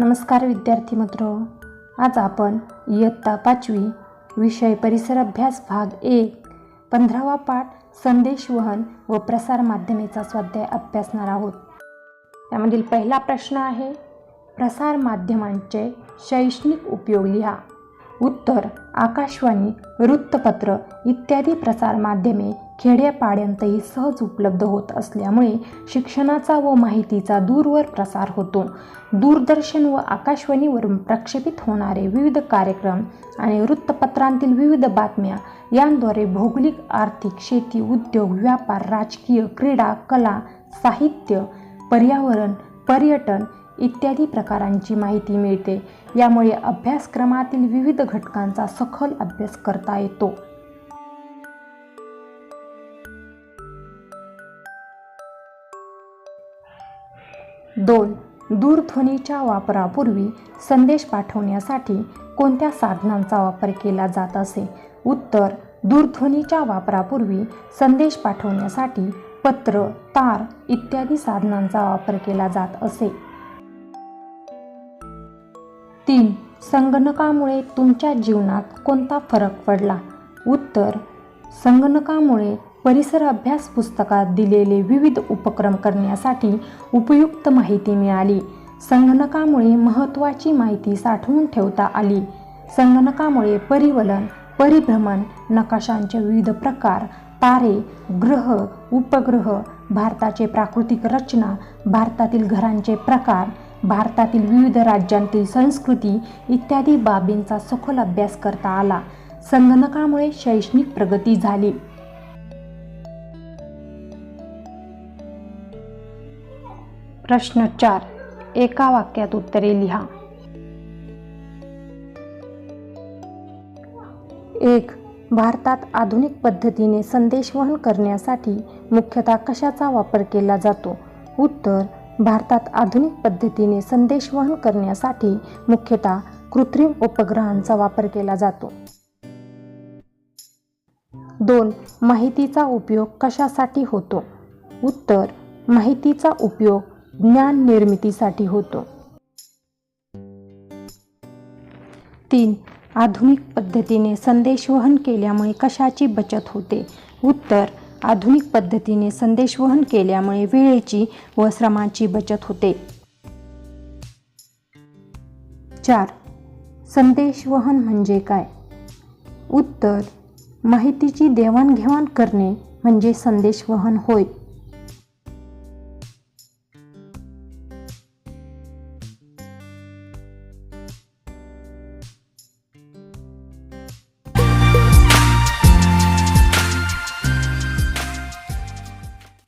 नमस्कार विद्यार्थी मित्र. आज आपण इयत्ता पाचवी विषय परिसर अभ्यास भाग एक पंधरावा पाठ संदेश वहन व प्रसार माध्यमेचा स्वाध्याय अभ्यासणार आहोत. त्यामधील पहिला प्रश्न आहे प्रसार माध्यमांचे शैक्षणिक उपयोग लिहा. उत्तर आकाशवाणी वृत्तपत्र इत्यादी प्रसार माध्यमे खेड्यापाड्यांतही सहज उपलब्ध होत असल्यामुळे शिक्षणाचा व माहितीचा दूरवर प्रसार होतो. दूरदर्शन व आकाशवाणीवरून प्रक्षेपित होणारे विविध कार्यक्रम आणि वृत्तपत्रांतील विविध बातम्या यांद्वारे भौगोलिक आर्थिक शेती उद्योग व्यापार राजकीय क्रीडा कला साहित्य पर्यावरण पर्यटन इत्यादी प्रकारांची माहिती मिळते. यामुळे अभ्यासक्रमातील विविध घटकांचा सखोल अभ्यास करता येतो. दोन दूरध्वनीच्या वापरापूर्वी संदेश पाठवण्यासाठी कोणत्या साधनांचा वापर केला जात असे? उत्तर दूरध्वनीच्या वापरापूर्वी संदेश पाठवण्यासाठी पत्र तार इत्यादी साधनांचा वापर केला जात असे. संगणकामुळे तुमच्या जीवनात कोणता फरक पडला? उत्तर संगणकामुळे परिसर अभ्यास पुस्तकात दिलेले विविध उपक्रम करण्यासाठी उपयुक्त माहिती मिळाली. संगणकामुळे महत्त्वाची माहिती साठवून ठेवता आली. संगणकामुळे परिवलन परिभ्रमण नकाशांचे विविध प्रकार तारे ग्रह उपग्रह भारताचे प्राकृतिक रचना भारतातील घरांचे प्रकार भारतातील विविध राज्यांतील संस्कृती इत्यादी बाबींचा सखोल अभ्यास करता आला. संगणकामुळे शैक्षणिक प्रगती झाली. प्रश्न चार. एका वाक्यात उत्तरे लिहा. एक. भारतात आधुनिक पद्धतीने संदेशवहन करण्यासाठी मुख्यतः कशाचा वापर केला जातो? उत्तर. भारतात आधुनिक पद्धतीने संदेशवहन करण्यासाठी मुख्यतः कृत्रिम उपग्रहांचा वापर केला जातो. दोन माहितीचा उपयोग कशासाठी होतो? उत्तर माहितीचा उपयोग ज्ञान निर्मितीसाठी होतो. तीन आधुनिक पद्धतीने संदेशवहन केल्यामुळे कशाची बचत होते? उत्तर आधुनिक पद्धतीने संदेशवहन केल्यामुळे वेळेची व श्रमाची बचत होते. चार. संदेशवहन म्हणजे काय? उत्तर. माहितीची देवाणघेवाण करणे म्हणजे संदेशवहन होय.